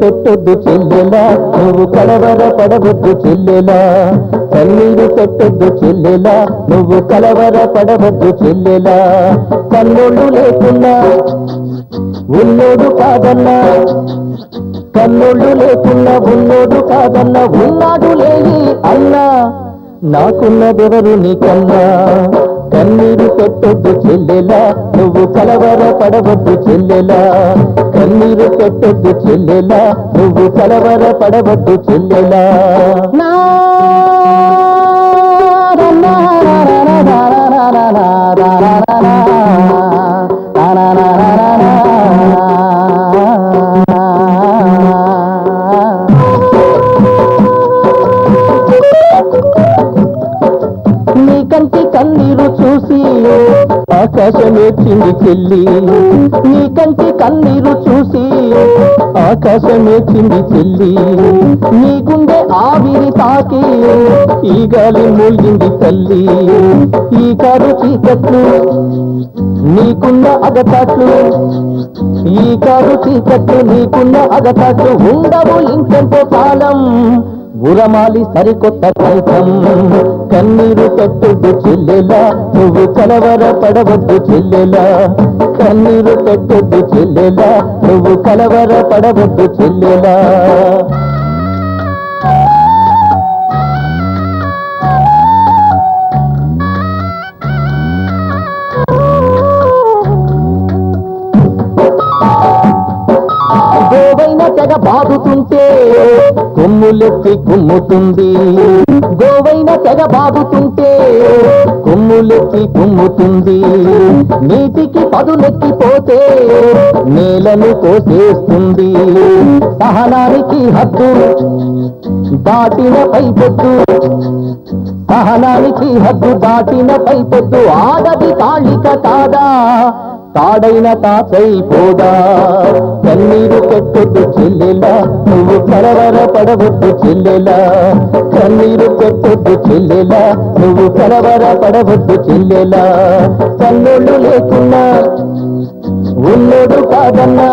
పెట్టొద్దు చెల్లెలా నువ్వు కలవర పడవద్దు చెల్లెలా. కన్నీరు పెట్టొద్దు చెల్లెలా నువ్వు కలవర పడవద్దు చెల్లెలా. కన్నోళ్ళు లేకున్నా ఉన్నోడు కాదన్నా. కన్నోళ్ళు లేకున్నా ఉన్నోడు కాదన్నా ఉన్నాడు లేని అన్నా. నాకున్నదెవరు నీకన్నా? పెట్టొద్దు చెల్లెలా నువ్వు కలవర పడవద్దు చెల్లెలా కన్నీరు పెట్టొద్దు చెల్లెలా నువ్వు కలవర పడవద్దు చెల్లెలా నీ ఆకాశం ఏడ్చింది చెల్లి. నీ కంటి కన్నీరు చూసి ఆకాశం ఏడ్చింది చెల్లి. నీ గుండె ఆవిరి తాకి ఈ గాలి మూలింది తల్లి. ఈ కారు చీకట్లు నీకున్న అగతాట్లు. ఈ కారు చీకట్లు నీకున్న అగతాట్లు ఉండవు ఇంకెంతో కాలం. ఉరమాలి సరికొత్త కంఠం కన్నీరు పెట్టొద్దు చెల్లెలా నువ్వు కలవర పడవద్దు చెల్లెలా. కన్నీరు పెట్టొద్దు చెల్లెలా నువ్వు కలవర పడవద్దు చెల్లెలా. తెగ బాదుతుంటే కొమ్ములెత్తి కుమ్ముతుంది. గోవైన తెగ బాదుతుంటే కొమ్ములెత్తి కుమ్ముతుంది. నీటికి పదులెక్కిపోతే నేలను కోసేస్తుంది. సహనానికి హద్దు దాటిన పైపొద్దు. సహనానికి హద్దు దాటిన పైపొద్దు. ఆడది తాళిక కాదా? తాడైన తాతైపోదా కన్నీరు పెట్టొద్దు చెల్లెలా నువ్వు కలవర పడవద్దు చెల్లెలా. కన్నీరు పెట్టొద్దు చెల్లెలా నువ్వు కలవర పడవద్దు చెల్లెలా. కన్నుళ్ళు లేకున్నా ఉన్నోడు కాదన్నా.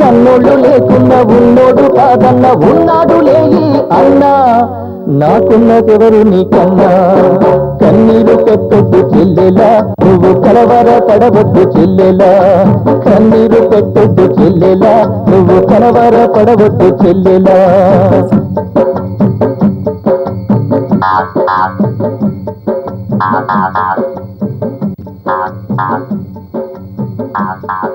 కన్నోళ్ళు లేకున్నా ఉన్నోడు కాదన్నా ఉన్నాడు లేయి అన్నా. నాకున్నదెవరు నీకన్నా కన్నీరు పెట్టొద్దు చెల్లెలా నువ్వు కలవర పడవద్దు చెల్లెలా కన్నీరు పెట్టొద్దు చెల్లెలా నువ్వు కలవర పడవద్దు చెల్లెలా Ah, ah, ah.